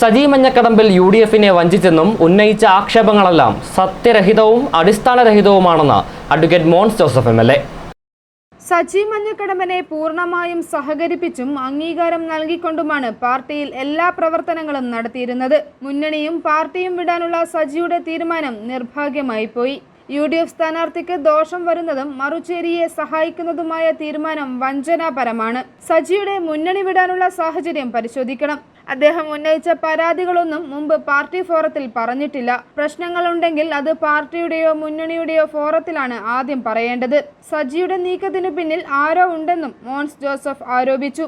Saji Manjakadambil U D എഫിനെ വഞ്ചിച്ചെന്നും ഉന്നയിച്ച ആക്ഷേപങ്ങളെല്ലാം സത്യരഹിതവും അടിസ്ഥാനരഹിതവുമാണെന്ന് advocate Mons Joseph M L A. Saji മഞ്ഞക്കടമ്പനെ പൂർണമായും സഹകരിപ്പിച്ചും അംഗീകാരം നൽകിക്കൊണ്ടുമാണ് പാർട്ടിയിൽ എല്ലാ പ്രവർത്തനങ്ങളും നടത്തിയിരുന്നത്. മുന്നണിയും പാർട്ടിയും വിടാനുള്ള സജിയുടെ തീരുമാനം നിർഭാഗ്യമായി പോയി. യു ഡി എഫ് സ്ഥാനാർത്ഥിക്ക് ദോഷം വരുന്നതും മറുചേരിയെ സഹായിക്കുന്നതുമായ തീരുമാനം വഞ്ചനാപരമാണ്. സജിയുടെ മുന്നണി വിടാനുള്ള സാഹചര്യം പരിശോധിക്കണം. അദ്ദേഹം ഉന്നയിച്ച പരാതികളൊന്നും മുമ്പ് പാർട്ടി ഫോറത്തിൽ പറഞ്ഞിട്ടില്ല. പ്രശ്നങ്ങളുണ്ടെങ്കിൽ അത് പാർട്ടിയുടെയോ മുന്നണിയുടെയോ ഫോറത്തിലാണ് ആദ്യം പറയേണ്ടത്. സജിയുടെ നീക്കത്തിനു പിന്നിൽ ആരോ ഉണ്ടെന്നും മോൻസ് ജോസഫ് ആരോപിച്ചു.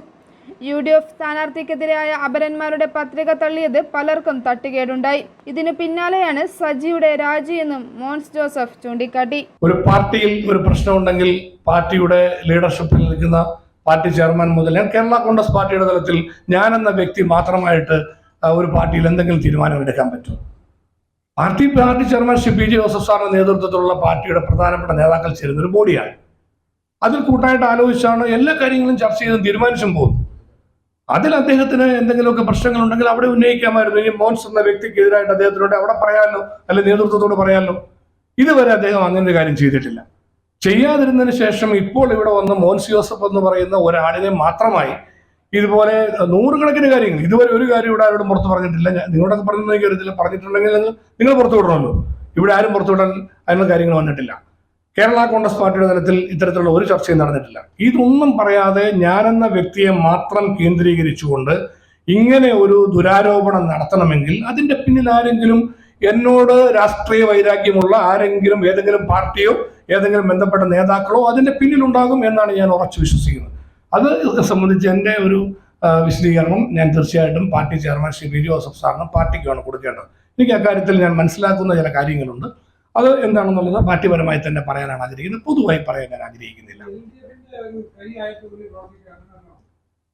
യു ഡി എഫ് സ്ഥാനാർത്ഥിക്കെതിരായ അപരന്മാരുടെ പത്രിക തള്ളിയത് പലർക്കും തട്ടുകേടുണ്ടായി. ഇതിനു പിന്നാലെയാണ് സജിയുടെ രാജിയെന്നും മോൻസ് ജോസഫ് ചൂണ്ടിക്കാട്ടി. ഒരു പാർട്ടിയിൽ ഒരു പ്രശ്നമുണ്ടെങ്കിൽ പാർട്ടിയുടെ ലീഡർഷിപ്പിൽ നിൽക്കുന്ന പാർട്ടി ചെയർമാൻ മുതൽ ഞാൻ കേരള കോൺഗ്രസ് പാർട്ടിയുടെ തലത്തിൽ ഞാൻ എന്ന വ്യക്തി മാത്രമായിട്ട് ഒരു പാർട്ടിയിൽ എന്തെങ്കിലും തീരുമാനമെടുക്കാൻ പറ്റും party party chairman Shri P J Joseph സാറിന്റെ നേതൃത്വത്തിലുള്ള പാർട്ടിയുടെ പ്രധാനപ്പെട്ട നേതാക്കൾ ചേരുന്ന ഒരു ബോഡിയാണ്. അതിൽ കൂട്ടായിട്ട് ആലോചിച്ചാണ് എല്ലാ കാര്യങ്ങളും ചർച്ച ചെയ്ത് തീരുമാനിച്ചും പോകുന്നു അതിൽ അദ്ദേഹത്തിന് എന്തെങ്കിലുമൊക്കെ പ്രശ്നങ്ങളുണ്ടെങ്കിൽ അവിടെ ഉന്നയിക്കാമായിരുന്നു. ഇനി മോൻസ് എന്ന വ്യക്തിക്കെതിരായിട്ട് അദ്ദേഹത്തിനോട് അവിടെ പറയാമല്ലോ അല്ലെ നേതൃത്വത്തോട് പറയാമല്ലോ ഇതുവരെ അദ്ദേഹം അങ്ങനെ ഒരു കാര്യം ചെയ്തിട്ടില്ല. ചെയ്യാതിരുന്നതിന് ശേഷം ഇപ്പോൾ ഇവിടെ വന്ന മോൻസ് ജോസഫ് എന്ന് പറയുന്ന ഒരാളിനെ മാത്രമായി ഇതുപോലെ നൂറുകണക്കിന് കാര്യങ്ങൾ. ഇതുവരെ ഒരു കാര്യം ഇവിടെ ആരോടും പുറത്ത് പറഞ്ഞിട്ടില്ല. നിങ്ങളോടൊക്കെ പറഞ്ഞു എനിക്ക് പറഞ്ഞിട്ടുണ്ടെങ്കിൽ നിങ്ങൾ നിങ്ങൾ പുറത്തു വിടണമല്ലോ. ഇവിടെ ആരും പുറത്തു വിടാൻ അതിനുള്ള കാര്യങ്ങൾ വന്നിട്ടില്ല. കേരള കോൺഗ്രസ് പാർട്ടിയുടെ തലത്തിൽ ഇത്തരത്തിലുള്ള ഒരു ചർച്ചയും നടന്നിട്ടില്ല. ഇതൊന്നും പറയാതെ ഞാനെന്ന വ്യക്തിയെ മാത്രം കേന്ദ്രീകരിച്ചുകൊണ്ട് ഇങ്ങനെ ഒരു ദുരാരോപണം നടത്തണമെങ്കിൽ അതിന്റെ പിന്നിൽ ആരെങ്കിലും എന്നോട് രാഷ്ട്രീയ വൈരാഗ്യമുള്ള ആരെങ്കിലും ഏതെങ്കിലും പാർട്ടിയോ ഏതെങ്കിലും ബന്ധപ്പെട്ട നേതാക്കളോ അതിന്റെ പിന്നിലുണ്ടാകും എന്നാണ് ഞാൻ ഉറച്ചു വിശ്വസിക്കുന്നത്. അത് സംബന്ധിച്ച് എന്റെ ഒരു വിശദീകരണം ഞാൻ തീർച്ചയായിട്ടും party chairman Shri B Joseph സാറിന് പാർട്ടിക്കാണ് കൊടുക്കേണ്ടത്. എനിക്ക് അക്കാര്യത്തിൽ ഞാൻ മനസ്സിലാക്കുന്ന ചില കാര്യങ്ങളുണ്ട്. അത് എന്താണെന്നുള്ളത് പാർട്ടിപരമായി തന്നെ പറയാനാണ് ആഗ്രഹിക്കുന്നത്. പൊതുവായി പറയാൻ ഞാൻ ആഗ്രഹിക്കുന്നില്ല.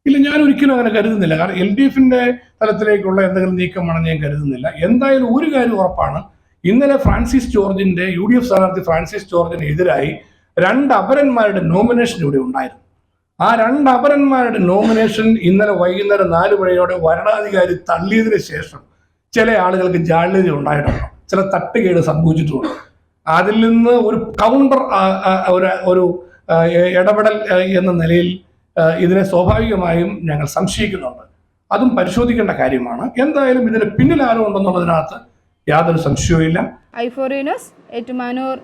ഇല്ല ഞാൻ ഒരിക്കലും അങ്ങനെ കരുതുന്നില്ല. കാരണം എൽ ഡി എഫിന്റെ തലത്തിലേക്കുള്ള എന്തെങ്കിലും നീക്കമാണെന്ന് ഞാൻ കരുതുന്നില്ല. എന്തായാലും ഒരു കാര്യം ഉറപ്പാണ്. ഇന്നലെ ഫ്രാൻസിസ് ജോർജിന്റെ യു ഡി എഫ് സ്ഥാനാർത്ഥി ഫ്രാൻസിസ് ജോർജിന് എതിരായി രണ്ട് അപരന്മാരുടെ നോമിനേഷൻ ഇവിടെ ഉണ്ടായിരുന്നു. ആ രണ്ട് അപരന്മാരുടെ നോമിനേഷൻ ഇന്നലെ വൈകുന്നേരം നാല് മണിയോടെ വരണാധികാരി തള്ളിയതിനു ശേഷം ചില ആളുകൾക്ക് ജാള്യത ഉണ്ടായിട്ടുണ്ട്. ചില തട്ടുകേട് സംഭവിച്ചിട്ടുണ്ട്. അതിൽ നിന്ന് ഒരു കൗണ്ടർ ഒരു ഇടപെടൽ എന്ന നിലയിൽ ഇതിനെ സ്വാഭാവികമായും ഞങ്ങൾ സംശയിക്കുന്നുണ്ട്. അതും പരിശോധിക്കേണ്ട കാര്യമാണ്. എന്തായാലും ഇതിന് പിന്നിൽ ആരോ ഉണ്ടെന്നുള്ളതിനകത്ത് യാതൊരു സംശയവും ഇല്ല ഐഫോറിനോസ് ഏറ്റുമാനൂർ.